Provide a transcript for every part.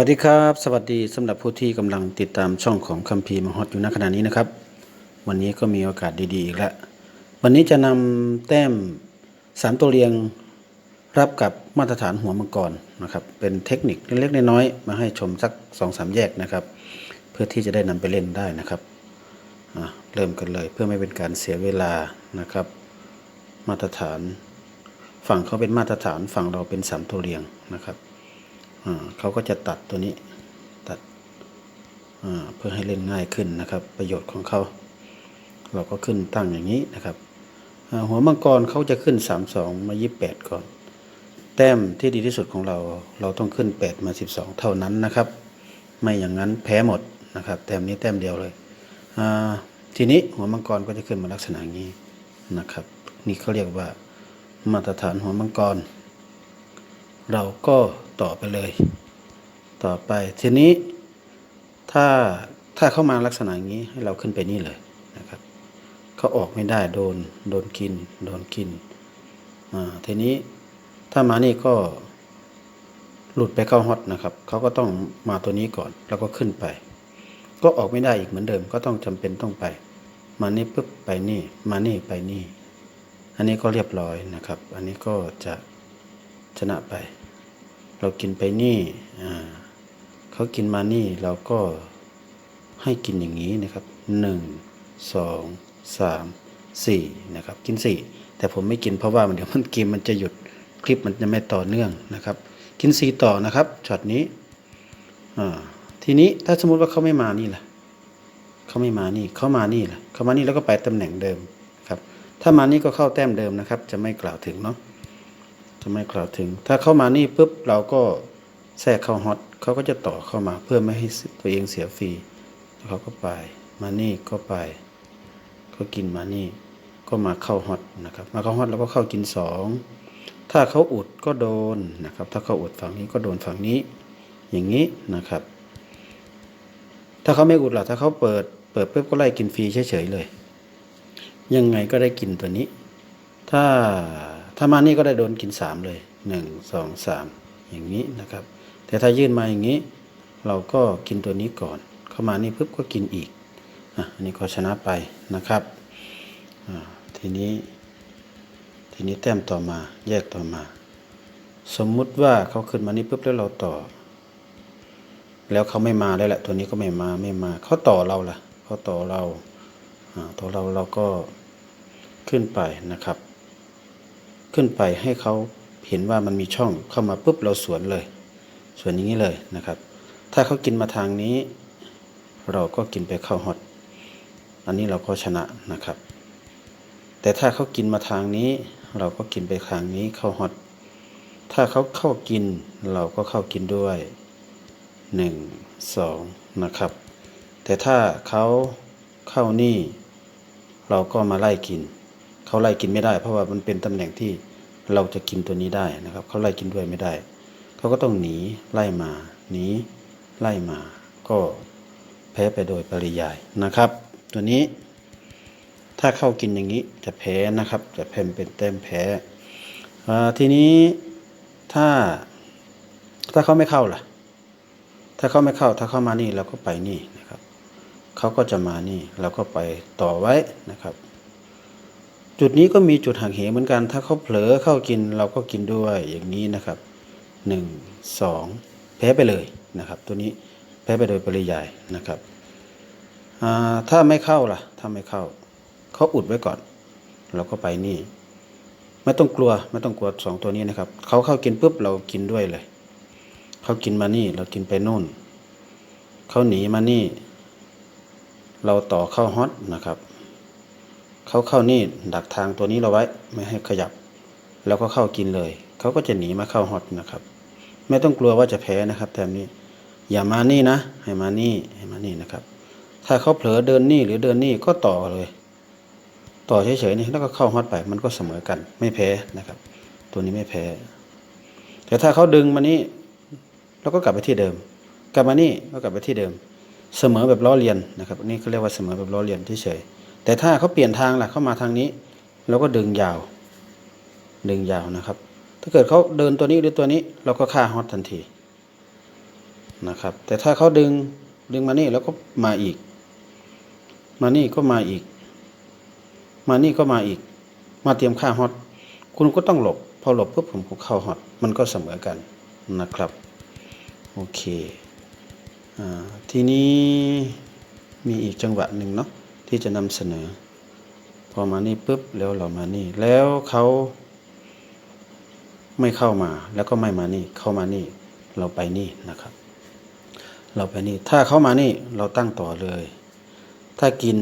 วัสดีครับ สวัสดีสำหรับผู้ที่กำลังติดตามช่องของคัมภีร์มฮอดอยู่ณขณะนี้นะครับ วันนี้ก็มีโอกาสดีๆอีกแล้ววันนี้จะนำแต้มสามตัวเรียงรับกับมาตรฐานหัวมังกรนะครับ เป็นเทคนิคเล็กๆน้อยๆมาให้ชมสักสองสามแยกนะครับ เพื่อที่จะได้นำไปเล่นได้นะครับเริ่มกันเลยเพื่อไม่เป็นการเสียเวลานะครับ มาตรฐาน ฝั่งเขาเป็นมาตรฐานฝั่งเราเป็นสามตัวเรียงนะครับ เขาก็จะตัดตัวนี้ตัดเพื่อให้เล่นง่ายขึ้นนะครับ ประโยชน์ของเขา เราก็ขึ้นตั้งอย่างนี้นะครับหัวมังกรเขาจะขึ้น 3 2 มา 28 ก่อน แต้มที่ดีที่สุดของเราเราต้องขึ้น 8 มา 12 เท่านั้นนะครับ ไม่อย่างนั้นแพ้หมดนะครับ แต้มนี้แต้มเดียวเลยทีนี้หัวมังกรก็จะขึ้นมาลักษณะนี้นะครับ นี่เขาเรียกว่ามาตรฐานหัวมังกร เราก็ ต่อไปเลย ต่อไปทีนี้ถ้าถ้าเข้ามาลักษณะอย่างนี้ให้เราขึ้นไปนี่เลยนะครับเขาออกไม่ได้โดนโดนกิน โดนกินอ่าทีนี้ถ้ามานี่ก็หลุดไปเข้าฮอตนะครับเขาก็ต้องมาตัวนี้ก่อนแล้วก็ขึ้นไป ก็ออกไม่ได้อีกเหมือนเดิม ก็ต้องจำเป็นต้องไป มานี่ปุ๊บไปนี่ มานี่ไปนี่ อันนี้ก็เรียบร้อยนะครับ อันนี้ก็จะชนะไป เรากินไปนี่เขากินมานี่เราก็ให้กินอย่างนี้นะครับหนึ่งสองสามสี่นะครับ กินสี่แต่ผมไม่กินเพราะว่ามันเดี๋ยวมันเกมมันจะหยุดคลิปมันจะไม่ต่อเนื่องนะครับ กินสี่ต่อนะครับช็อตนี้ทีนี้ถ้าสมมติว่าเขาไม่มานี่ล่ะเขาไม่มานี่เขามานี่ล่ะเขามานี่แล้วก็ไปตำแหน่งเดิมครับ ถ้ามานี่ก็เข้าแต้มเดิมนะครับ จะไม่กล่าวถึงเนาะ ไม่กล่าวถึง ถ้าเข้ามานี่ปุ๊บเราก็แทรกเข้าฮอตเขาก็จะต่อเข้ามาเพื่อไม่ให้ตัวเองเสียฟรีเขาก็ไปมานี่ก็ไปเขากินมานี่ก็มาเข้าฮอตนะครับ มาเข้าฮอตแล้วก็เข้ากินสองถ้าเขาอุดก็โดนนะครับ ถ้าเขาอุดฝั่งนี้ก็โดนฝั่งนี้ อย่างนี้นะครับ ถ้าเขาไม่อุดล่ะถ้าเขาเปิดเปิดปุ๊บก็ไล่กินฟรีเฉยๆเลย ยังไงก็ได้กินตัวนี้ ถ้า ถ้ามานี่ก็ได้โดนกินสามเลยหนึ่งสองสามอย่างนี้นะครับ แต่ถ้ายื่นมาอย่างนี้ เราก็กินตัวนี้ก่อน เข้ามานี่ปุ๊บก็กินอีกอะอันนี้ก็ชนะไปนะครับอ่าทีนี้ ทีนี้แต้มต่อมาแยกต่อมา สมมุติว่าเขาขึ้นมานี่ปุ๊บแล้วเราต่อ แล้วเขาไม่มาแล้วแหละ ตัวนี้ก็ไม่มาไม่มาเขาต่อเราล่ะเขาต่อเราต่อเราเราก็ขึ้นไปนะครับ ขึ้นไปให้เขาเห็นว่ามันมีช่องเข้ามาปุ๊บเราสวนเลย สวนอย่างนี้เลยนะครับ ถ้าเขากินมาทางนี้ เราก็กินไปเข้าฮอตอันนี้เราก็ชนะนะครับ แต่ถ้าเขากินมาทางนี้ เราก็กินไปทางนี้เข้าฮอตถ้าเขาเข้ากินเราก็เข้ากินด้วยหนึ่งสองนะครับ แต่ถ้าเขาเข้านี่ เราก็มาไล่กิน เขาไล่กินไม่ได้ เพราะว่ามันเป็นตำแหน่งที่เราจะกินตัวนี้ได้นะครับ เขาไล่กินด้วยไม่ได้ เขาก็ต้องหนีไล่มาหนีไล่มา ก็แพ้ไปโดยปริยายนะครับ ตัวนี้ ถ้าเข้ากินอย่างนี้จะแพ้นะครับ จะแพ้เป็นแต้มแพ้ทีนี้ถ้าถ้าเขาไม่เข้าล่ะ ถ้าเขาไม่เข้า ถ้าเข้ามานี่เราก็ไปนี่นะครับ เขาก็จะมานี่เราก็ไปต่อไว้นะครับ จุดนี้ก็มีจุดหักเหเหมือนกัน ถ้าเขาเผลอเข้ากินเราก็กินด้วยอย่างนี้นะครับหนึ่งสองแพ้ไปเลยนะครับ ตัวนี้แพ้ไปโดยปริยายนะครับถ้าไม่เข้าล่ะ ถ้าไม่เข้า เขาอุดไว้ก่อน เราก็ไปนี่ ไม่ต้องกลัวไม่ต้องกลัวสองตัวนี้นะครับเขาเข้ากินปุ๊บเรากินด้วยเลยเขากินมานี่ เรากินไปนู่นเขาหนีมานี่ เราต่อเข้าฮอตนะครับ เขาเข้านี่ดักทางตัวนี้เราไว้ไม่ให้ขยับ แล้วก็เข้ากินเลย เขาก็จะหนีมาเข้าฮอตนะครับ ไม่ต้องกลัวว่าจะแพ้นะครับแถมนี้ อย่ามานี่นะ ให้มานี่ให้มานี่นะครับ ถ้าเขาเผลอเดินนี่หรือเดินนี่ก็ต่อเลย ต่อเฉยๆนี่แล้วก็เข้าฮอตไปมันก็เสมอกันไม่แพ้นะครับ ตัวนี้ไม่แพ้ แต่ถ้าเขาดึงมานี่เราก็กลับไปที่เดิม กลับมานี่ก็กลับไปที่เดิม เสมอแบบล้อเลียนนะครับนนี่เขาเรียกว่าเสมอแบบล้อเลียนเฉยๆ แต่ถ้าเขาเปลี่ยนทางล่ะเข้ามาทางนี้เราก็ดึงยาว ดึงยาวนะครับ ถ้าเกิดเขาเดินตัวนี้หรือตัวนี้เราก็ฆ่าฮอตทันทีนะครับ แต่ถ้าเขาดึงดึงมานี่แล้วก็มาอีก มานี่ก็มาอีก มานี่ก็มาอีก มาเตรียมค่าฮอตคุณก็ต้องหลบ พอหลบปุ๊บผมก็เข้าฮอตมันก็เสมอกันนะครับโอเคอทีนี้มีอีกจังหวะหนึ่งเนาะ ที่จะนำเสนอ พอมานี่ปุ๊บแล้วเรามานี่ แล้วเขาไม่เข้ามาแล้วก็ไม่มานี่ เข้ามานี่ เราไปนี่นะครับ เราไปนี่ ถ้าเข้ามานี่เราตั้งต่อเลย ถ้ากิน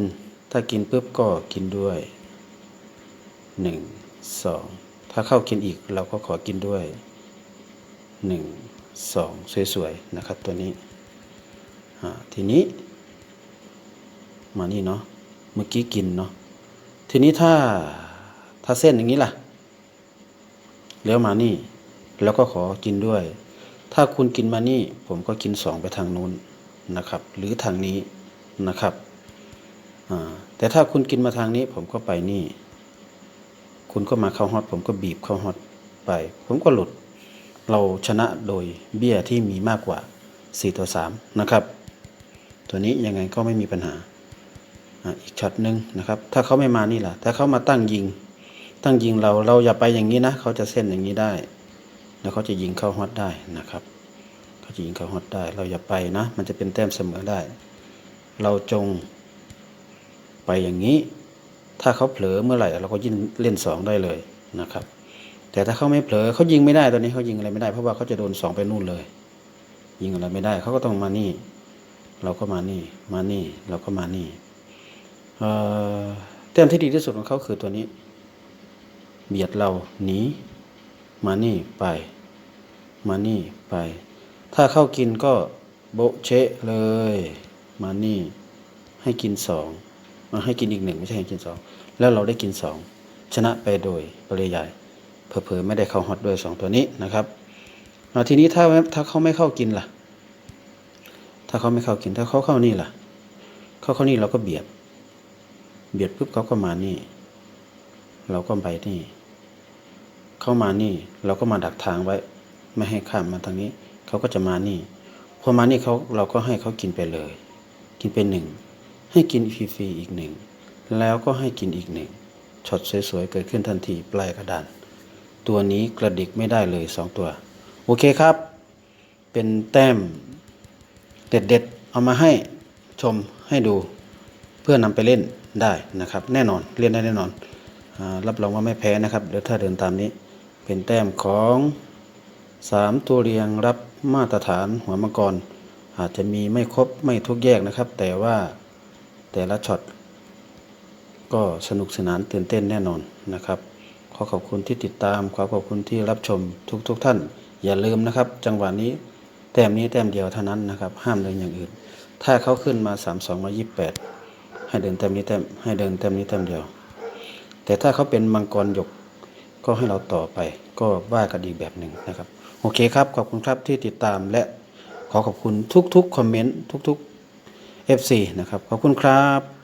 ถ้ากินปุ๊บก็กินด้วยหนึ่งสองถ้าเข้ากินอีกเราก็ขอกินด้วยหนึ่งสองสวยๆนะครับตัวนี้ทีนี้ มานี่เนาะ เมื่อกี้กินเนาะทีนี้ถ้าถ้าเส้นอย่างนี้ล่ะแล้วมานี่ แล้วก็ขอกินด้วย ถ้าคุณกินมานี่ ผมก็กินสองไปทางนู้นนะครับ หรือทางนี้นะครับอ่าแต่ถ้าคุณกินมาทางนี้ ผมก็ไปนี่ คุณก็มาเข้าฮอตผมก็บีบเข้าฮอตไป ผมก็หลุด เราชนะโดยเบี้ยที่มีมากกว่า 4 ต่อ 3 นะครับ ตัวนี้ยังไงก็ไม่มีปัญหา อีกช็อตหนึ่งนะครับ ถ้าเขาไม่มานี่แหละถ้าเขามาตั้งยิง ตั้งยิงเราเราอย่าไปอย่างนี้นะเขาจะเส้นอย่างนี้ได้ แล้วเขาจะยิงเข้าฮอตได้นะครับเขาจะยิงเข้าฮอตได้ เราอย่าไปนะ มันจะเป็นแต้มเสมอได้ เราจงไปอย่างนี้ ถ้าเขาเผลอเมื่อไหร่ เราก็ยิงเล่นสองได้เลยนะครับ แต่ถ้าเขาไม่เผลอเขายิงไม่ได้ตอนนี้เขายิงอะไรไม่ได้เพราะว่าเขาจะโดนสองไปนู่นเลย ยิงอะไรไม่ได้เขาก็ต้องมานี่ เราก็มานี่ มานี่ เราก็มานี่ แต้มที่ดีที่สุดของเขาคือตัวนี้ เบียดเราหนีมานี่ไป มานี่ไป ถ้าเข้ากินก็โบเชะเลย มานี่ ให้กินสองเอาให้กินอีกหนึ่งไม่ใช่ให้กินสองแล้วเราได้กินสองชนะไปโดยปริยายเผลอๆไม่ได้เข้าฮอตด้วยสองตัวนี้นะครับทีนี้ถ้าถ้าเขาไม่เข้ากินล่ะ ถ้าเขาไม่เข้ากินถ้าเขาเข้านี่ล่ะ เขาเข้านี่เราก็เบียด เบียดปุ๊บเขาก็มานี่ เราก็ไปนี่ เข้ามานี่ เราก็มาดักทางไว้ ไม่ให้ข้ามมาทางนี้ เขาก็จะมานี่ พอมานี่เขาเราก็ให้เขากินไปเลย กินไปหนึ่ง ให้กินฟรีๆอีกหนึ่ง แล้วก็ให้กินอีกหนึ่ง ช็อตสวยๆเกิดขึ้นทันทีปลายกระดาน ตัวนี้กระดิกไม่ได้เลยสองตัว โอเคครับ เป็นแต้ม เด็ดๆ เอามาให้ชมให้ดู พื่อนำไปเล่นได้นะครับ แน่นอนเล่นได้แน่นอนอรับรองว่าไม่แพ้นะครับเดี๋ยวถ้าเดินตามนี้ เป็นแต้มของสามตัวเรียงรับมาตรฐานหัวมังกร อาจจะมีไม่ครบไม่ทุกแยกนะครับ แต่ว่าแต่ละช็อตก็สนุกสนานตื่นเต้นแน่นอนนะครับ ขอขอบคุณที่ติดตามขอขอบคุณที่รับชมทุกๆทท่าน อย่าลืมนะครับ จังหวะนี้แต้มนี้แต้มเดียวเท่านั้นนะครับ ห้ามเดินอย่างอื่น ถ้าเขาขึ้นมา 3 2 มา 28 ให้เดินเต็มนี้เต็มให้เดินเต็มนี้เต็มเดียว แต่ถ้าเขาเป็นมังกรหยกก็ให้เราต่อไป ก็ว่ากันอีกแบบหนึ่งนะครับ โอเคครับขอบคุณครับที่ติดตามและขอขอบคุณทุกๆคอมเมนต์ทุกๆ FC นะครับขอบคุณครับ